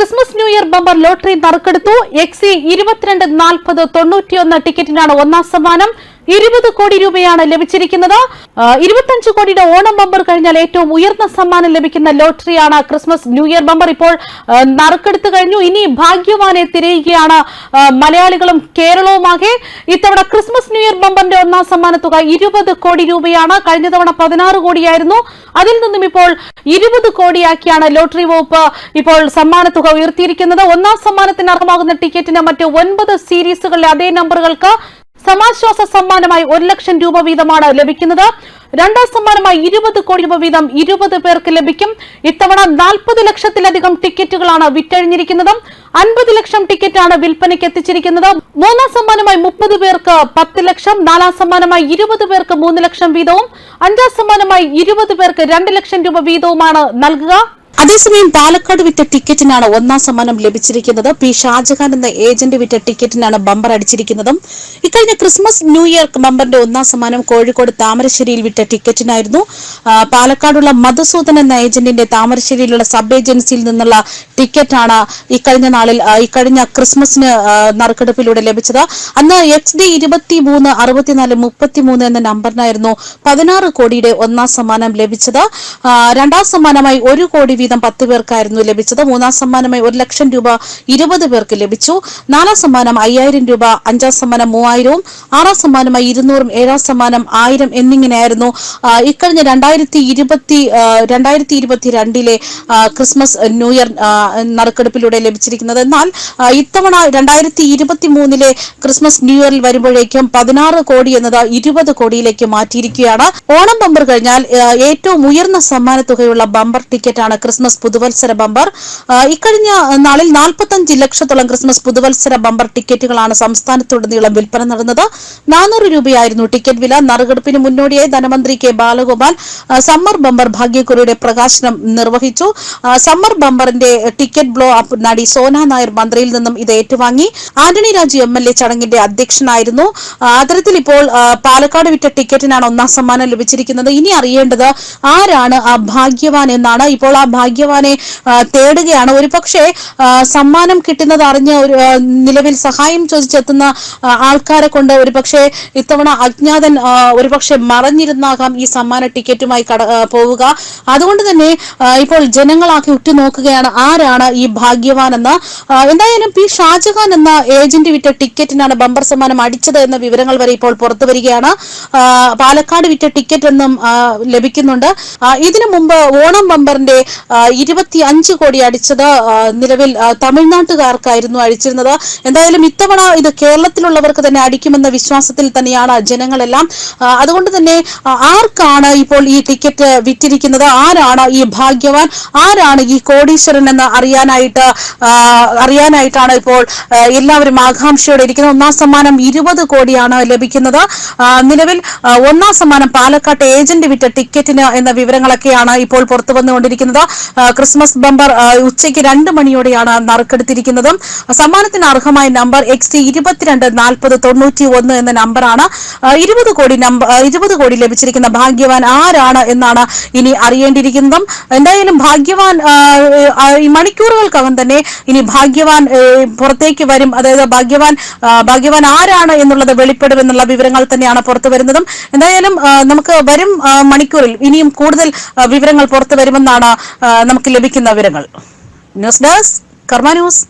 Christmas New Year bumper lottery നറുക്കെടുത്തു. XC ഇരുപത്തിരണ്ട് നാൽപ്പത് തൊണ്ണൂറ്റിയൊന്ന് ടിക്കറ്റിനാണ് ഒന്നാം സമ്മാനം. ഇരുപത് കോടി രൂപയാണ് ലഭിച്ചിരിക്കുന്നത്. ഇരുപത്തഞ്ച് കോടിയുടെ ഓണം ബമ്പർ കഴിഞ്ഞാൽ ഏറ്റവും ഉയർന്ന സമ്മാനം ലഭിക്കുന്ന ലോട്ടറിയാണ് ക്രിസ്മസ് ന്യൂ ഇയർ ബമ്പർ. ഇപ്പോൾ നറുക്കെടുത്തു കഴിഞ്ഞു. ഇനി ഭാഗ്യവാനെ തിരയുകയാണ് മലയാളികളും കേരളവുമാകെ. ഇത്തവണ ക്രിസ്മസ് ന്യൂ ഇയർ ബമ്പറിന്റെ ഒന്നാം സമ്മാന തുക ഇരുപത് കോടി രൂപയാണ്. കഴിഞ്ഞ തവണ പതിനാറ് കോടിയായിരുന്നു. അതിൽ നിന്നും ഇപ്പോൾ ഇരുപത് കോടിയാക്കിയാണ് ലോട്ടറി വകുപ്പ് ഇപ്പോൾ സമ്മാന തുക ഉയർത്തിയിരിക്കുന്നത്. ഒന്നാം സമ്മാനത്തിന് അർഹമാകുന്ന ടിക്കറ്റിന് മറ്റ് ഒൻപത് സീരീസുകളിലെ അതേ നമ്പറുകൾക്ക് സമാശ്വാസ സമ്മാനമായി ഒരു ലക്ഷം രൂപ വീതമാണ് ലഭിക്കുന്നത്. രണ്ടാം സമ്മാനമായി ഇരുപത് കോടി രൂപ വീതം ഇരുപത് പേർക്ക് ലഭിക്കും. ഇത്തവണ നാൽപ്പത് ലക്ഷത്തിലധികം ടിക്കറ്റുകളാണ് വിറ്റഴിഞ്ഞിരിക്കുന്നത്. അൻപത് ലക്ഷം ടിക്കറ്റാണ് വിൽപ്പനയ്ക്ക് എത്തിച്ചിരിക്കുന്നത്. മൂന്നാം സമ്മാനമായി മുപ്പത് പേർക്ക് പത്ത് ലക്ഷം. നാലാം സമ്മാനമായി ഇരുപത് പേർക്ക് മൂന്ന് ലക്ഷം വീതവും. അഞ്ചാം സമ്മാനമായി ഇരുപത് പേർക്ക് രണ്ട് ലക്ഷം രൂപ വീതവുമാണ് നൽകുക. അതേസമയം പാലക്കാട് വിറ്റ ടിക്കറ്റിനാണ് ഒന്നാം സമ്മാനം ലഭിച്ചിരിക്കുന്നത്. പി ഷാജഹാൻ എന്ന ഏജന്റ് വിറ്റ ടിക്കറ്റിനാണ് ബമ്പർ അടിച്ചിരിക്കുന്നതും. ഇക്കഴിഞ്ഞ ക്രിസ്മസ് ന്യൂ ഇയർ ബമ്പറിന്റെ ഒന്നാം സമ്മാനം കോഴിക്കോട് താമരശ്ശേരിയിൽ വിറ്റ ടിക്കറ്റിനായിരുന്നു. പാലക്കാടുള്ള മധുസൂദൻ എന്ന ഏജന്റിന്റെ താമരശ്ശേരിയിലുള്ള സബ് ഏജൻസിയിൽ നിന്നുള്ള ടിക്കറ്റാണ് ഇക്കഴിഞ്ഞ നാളിൽ ഇക്കഴിഞ്ഞ ക്രിസ്മസിന് നറുക്കെടുപ്പിലൂടെ ലഭിച്ചത്. അന്ന് എക്സ് ഡി ഇരുപത്തി മൂന്ന് അറുപത്തിനാല് മുപ്പത്തിമൂന്ന് എന്ന നമ്പറിനായിരുന്നു പതിനാറ് കോടിയുടെ ഒന്നാം സമ്മാനം ലഭിച്ചത്. രണ്ടാം സമ്മാനമായി ഒരു കോടി വീതം പത്ത് പേർക്കായിരുന്നു ലഭിച്ചത്. മൂന്നാം സമ്മാനമായി ഒരു ലക്ഷം രൂപ ഇരുപത് പേർക്ക് ലഭിച്ചു. നാലാം സമ്മാനം അയ്യായിരം രൂപ അഞ്ചാം സമ്മാനം മൂവായിരവും ആറാം സമ്മാനമായി ഇരുന്നൂറും ഏഴാം സമ്മാനം ആയിരം എന്നിങ്ങനെയായിരുന്നു. ഇക്കഴിഞ്ഞ രണ്ടായിരത്തി ഇരുപത്തി രണ്ടായിരത്തി ഇരുപത്തിരണ്ടിലെ ക്രിസ്മസ് ന്യൂ ഇയർ നറുക്കെടുപ്പിലൂടെ ലഭിച്ചിരിക്കുന്നത്. എന്നാൽ ഇത്തവണ രണ്ടായിരത്തി ഇരുപത്തി മൂന്നിലെ ക്രിസ്മസ് ന്യൂ ഇയറിൽ വരുമ്പോഴേക്കും പതിനാറ് കോടി എന്നത് ഇരുപത് കോടിയിലേക്ക് മാറ്റിയിരിക്കുകയാണ്. ഓണം ബമ്പർ കഴിഞ്ഞാൽ ഏറ്റവും ഉയർന്ന സമ്മാന തുകയുള്ള ബമ്പർ ടിക്കറ്റാണ് ക്രിസ്മസ് പുതുവത്സര ബമ്പർ. ഇക്കഴിഞ്ഞ നാളിൽ നാൽപ്പത്തഞ്ച് ലക്ഷത്തോളം ക്രിസ്മസ് പുതുവത്സര ബമ്പർ ടിക്കറ്റുകളാണ് സംസ്ഥാനത്തുടനീളം വിൽപ്പന നടന്നത്. നാനൂറ് രൂപയായിരുന്നു ടിക്കറ്റ് വില. നറുകെടുപ്പിന് മുന്നോടിയായി ധനമന്ത്രി കെ ബാലഗോപാൽ സമ്മർ ബമ്പർ ഭാഗ്യക്കുറിയുടെ പ്രകാശനം നിർവഹിച്ചു. സമ്മർ ബമ്പറിന്റെ ടിക്കറ്റ് ബ്ലോ അപ്പ് നടി സോന നായർ മന്ത്രിയിൽ നിന്നും ഇത് ഏറ്റുവാങ്ങി. Antony Raju M L A ചടങ്ങിന്റെ അധ്യക്ഷനായിരുന്നു. അത്തരത്തിൽ ഇപ്പോൾ പാലക്കാട് വിറ്റ ടിക്കറ്റിനാണ് ഒന്നാം സമ്മാനം ലഭിച്ചിരിക്കുന്നത്. ഇനി അറിയേണ്ടത് ആരാണ് ആ ഭാഗ്യവാൻ എന്നാണ്. ഇപ്പോൾ ആ ഭാഗ്യവാനെ തേടുകയാണ്. ഒരുപക്ഷെ പക്ഷേ സമ്മാനം കിട്ടുന്നത് അറിഞ്ഞ് ഒരു നിലവിൽ സഹായം ചോദിച്ചെത്തുന്ന ആൾക്കാരെ കൊണ്ട് ഒരുപക്ഷെ ഇത്തവണ അജ്ഞാതൻ ഒരു ഒരുപക്ഷെ മറഞ്ഞിരുന്നാകാം ഈ സമ്മാന ടിക്കറ്റുമായി കട പോവുക. അതുകൊണ്ട് തന്നെ ഇപ്പോൾ ജനങ്ങളാക്കി ഉറ്റുനോക്കുകയാണ് ആരാണ് ഈ ഭാഗ്യവാൻ എന്ന് എന്തായാലും പി. ഷാജഹാൻ എന്ന ഏജന്റ് വിറ്റ ടിക്കറ്റിനാണ് ബമ്പർ സമ്മാനം അടിച്ചത് എന്ന വിവരങ്ങൾ വരെ ഇപ്പോൾ പുറത്തു വരികയാണ്. പാലക്കാട് വിറ്റ ടിക്കറ്റ് എന്നും ലഭിക്കുന്നുണ്ട്. ഇതിനു മുമ്പ് ഓണം ബമ്പറിന്റെ ഇരുപത്തി അഞ്ച് കോടി അടിച്ചത് നിലവിൽ തമിഴ്നാട്ടുകാർക്കായിരുന്നു അടിച്ചിരുന്നത്. എന്തായാലും ഇത്തവണ ഇത് കേരളത്തിലുള്ളവർക്ക് തന്നെ അടിക്കുമെന്ന വിശ്വാസത്തിൽ തന്നെയാണ് ജനങ്ങളെല്ലാം. അതുകൊണ്ട് തന്നെ ആർക്കാണ് ഇപ്പോൾ ഈ ടിക്കറ്റ് വിറ്റിരിക്കുന്നത്? ആരാണ് ഈ ഭാഗ്യവാൻ? ആരാണ് ഈ കോടീശ്വരൻ എന്ന് അറിയാനായിട്ട് അറിയാനായിട്ടാണ് ഇപ്പോൾ എല്ലാവരും ആകാംക്ഷയോടെ ഇരിക്കുന്നത്. ഒന്നാം സമ്മാനം ഇരുപത് കോടിയാണ് ലഭിക്കുന്നത്. നിലവിൽ ഒന്നാം സമ്മാനം പാലക്കാട്ട് ഏജന്റ് വിറ്റ ടിക്കറ്റിന് എന്ന വിവരങ്ങളൊക്കെയാണ് ഇപ്പോൾ പുറത്തു വന്നുകൊണ്ടിരിക്കുന്നത്. ക്രിസ്മസ് ബമ്പർ ഉച്ചയ്ക്ക് രണ്ട് മണിയോടെയാണ് നറുക്കെടുത്തിരിക്കുന്നത്. സമ്മാനത്തിന് അർഹമായ നമ്പർ എക്സ് ടി ഇരുപത്തിരണ്ട് നാൽപ്പത് തൊണ്ണൂറ്റി ഒന്ന് എന്ന നമ്പറാണ്. ഇരുപത് കോടി നമ്പർ ഇരുപത് കോടി ലഭിച്ചിരിക്കുന്ന ഭാഗ്യവാൻ ആരാണ് എന്നാണ് ഇനി അറിയേണ്ടിയിരിക്കുന്നതും. എന്തായാലും ഭാഗ്യവാൻ ഈ മണിക്കൂറുകൾക്കകം തന്നെ ഇനി ഭാഗ്യവാൻ പുറത്തേക്ക് വരും. അതായത് ഭാഗ്യവാൻ ഭാഗ്യവാൻ ആരാണ് എന്നുള്ളത് വെളിപ്പെടുമെന്നുള്ള വിവരങ്ങൾ തന്നെയാണ് പുറത്തു വരുന്നതും. എന്തായാലും നമുക്ക് വരും മണിക്കൂറിൽ ഇനിയും കൂടുതൽ വിവരങ്ങൾ പുറത്തു വരുമെന്നാണ് നമുക്ക് ലഭിക്കുന്ന വിവരങ്ങൾ. News desk Karma news.